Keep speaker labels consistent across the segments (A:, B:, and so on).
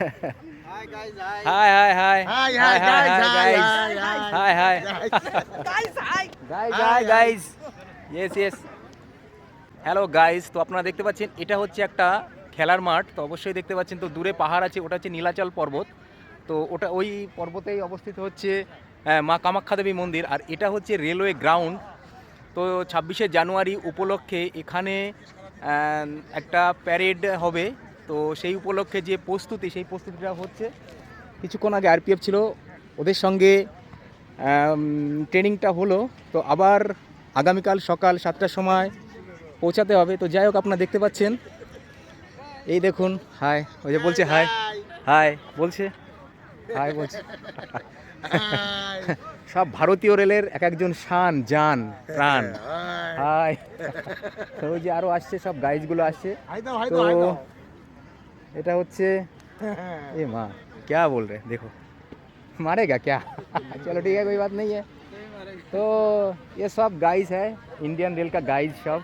A: Hi guys, hi.
B: Hi, hi, hi.
C: Hi, hi, guys, hi,
B: guys.
C: hi,
B: Hi, hi.
A: Guys, hi.
B: Guys,
C: Hi,
B: hi,
C: hi.
B: guys. Yes, yes. Hello guys তো আপনারা দেখতে পাচ্ছেন এটা হচ্ছে একটা খেলার মাঠ তো অবশ্যই দেখতে পাচ্ছেন তো দূরে পাহাড় আছে ওটা হচ্ছে নীলাচল পর্বত তো ওটা ওই পর্বতেই অবস্থিত হচ্ছে মা কামাখ্যা দেবী মন্দির আর এটা হচ্ছে রেলওয়ে গ্রাউন্ড তো ছাব্বিশে জানুয়ারি উপলক্ষে এখানে একটা প্যারেড হবে তো সেই উপলক্ষে যে প্রস্তুতি সেই প্রস্তুতিটা হচ্ছে কিছুক্ষণ আগে আরপিএফ ছিল ওদের সঙ্গে ট্রেনিংটা হলো তো আবার আগামীকাল সকাল সাতটার সময় পৌঁছাতে হবে। তো যাই হোক আপনারা দেখতে পাচ্ছেন। এই দেখুন হাই ওই যে বলছে হাই। হাই বলছে? হাই বলছে। সব ভারতীয় রেলের এক একজন শান জান প্রাণ. হাই। তো ওই যে আরও আসছে সব গাইজগুলো আসছে। তো। এটা হচ্ছে ए माँ क्या बोल रहे हैं देखो मारेगा क्या चलो ठीक है कोई बात नहीं है तो ये सब गाइस है इंडियन रेल का गाइस सब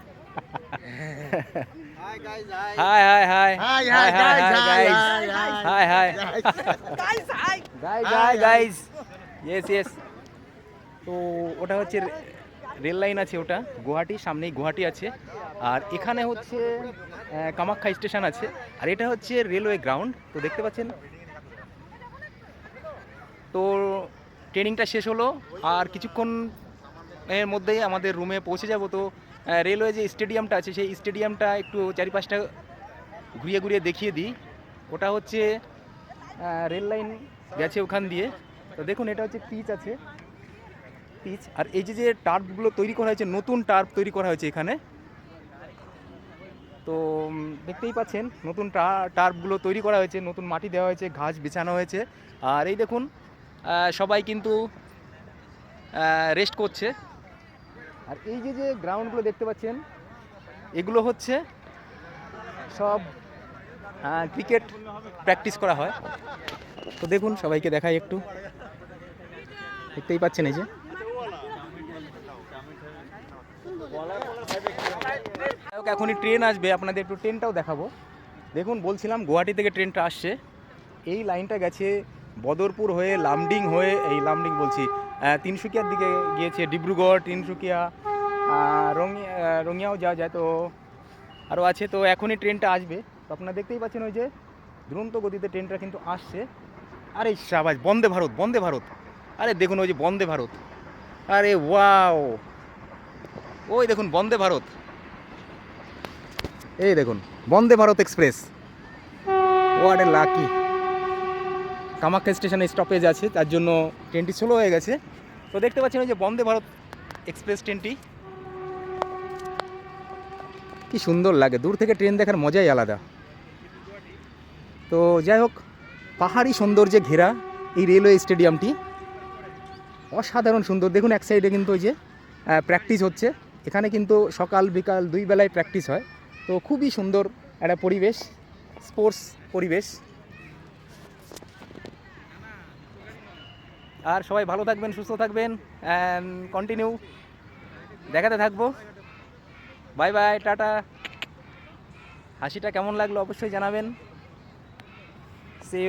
A: Hi guys, hi.
B: Hi hi hi
C: Hi, hi, guys, hi, hi, hi.
B: Hi hi
A: Guys, hi.
B: Guys
C: Hi,
B: hi
C: hi.
B: Guys yes yes তো ওটা হচ্ছে রে- রেল লাইন আছে ওটা, গুয়াহাটি, সামনেই গুয়াহাটি আছে। আর এখানে হচ্ছে কামাখ্যা স্টেশন আছে। আর এটা হচ্ছে রেলওয়ে গ্রাউন্ড, তো দেখতে পাচ্ছেন? তো ট্রেনিংটা শেষ হলো, আর কিছুক্ষণ এর মধ্যেই আমাদের রুমে পৌঁছে যাব। তো রেলওয়ে যে স্টেডিয়ামটা আছে, সেই স্টেডিয়ামটা একটু চারিপাশটা ঘুরিয়ে ঘুরিয়ে দেখিয়ে দিই। ওটা হচ্ছে রেল লাইন গেছে ওখান দিয়ে। তো দেখুন, এটা হচ্ছে পিচ আছে। পিচ আর এই যে যে টার্পগুলো তৈরি করা হয়েছে, নতুন টার্প তৈরি করা হয়েছে এখানে। তো দেখতেই পাচ্ছেন, নতুন টার্পগুলো তৈরি করা হয়েছে, নতুন মাটি দেওয়া হয়েছে, ঘাস বিছানো হয়েছে। আর এই দেখুন সবাই কিন্তু রেস্ট করছে। আর এই যে যে গ্রাউন্ডগুলো দেখতে পাচ্ছেন, এগুলো হচ্ছে সব ক্রিকেট প্র্যাকটিস করা হয়। তো দেখুন, সবাইকে দেখাই একটু। দেখতেই পাচ্ছেন এই যে। এখনই ট্রেন আসবে। আপনাদের একটু ট্রেনটাও দেখাবো। দেখুন, বলছিলাম গুয়াহাটি থেকে ট্রেনটা আসছে। এই লাইনটা গেছে বদরপুর হয়ে, লামডিং হয়ে, এই লামডিং বলছি তিনসুকিয়ার দিকে গিয়েছে, ডিব্রুগড়, তিনসুকিয়া রঙিয়া রঙিয়াও যাওয়া যায়, তো আরও আছে। তো এখনই ট্রেনটা আসবে। তো আপনারা দেখতেই পাচ্ছেন ওই যে দুরন্ত গতিতে ট্রেনটা কিন্তু আসছে। আরে সাবাস, বন্দে ভারত বন্দে ভারত। আরে দেখুন ওই যে বন্দে ভারত। আরে ওয়াও! ওই দেখুন, বন্দে ভারত। এই দেখুন, Vande Bharat express. What a lucky. Kamakhya station stoppage আছে, তার জন্য ট্রেনটি স্লো হয়ে গেছে। তো দেখতে পাচ্ছেন ওই যে বন্দে ভারত এক্সপ্রেস ট্রেনটি কি সুন্দর লাগে, দূর থেকে ট্রেন দেখার মজাই আলাদা। তো যাই হোক, পাহাড়ি সৌন্দর্যে ঘেরা এই রেলওয়ে স্টেডিয়ামটি অসাধারণ সুন্দর, দেখুন এক সাইডে কিন্তু ওই যে প্র্যাকটিস হচ্ছে। এখানে কিন্তু সকাল, বিকাল দুই বেলায় প্র্যাকটিস হয়। তো খুবই সুন্দর একটা পরিবেশ স্পোর্টস পরিবেশ। আর সবাই ভালো থাকবেন, সুস্থ থাকবেন কন্টিনিউ দেখাতে থাকব। Bye bye tata. হাসিটা কেমন লাগল অবশ্যই জানাবেন। সে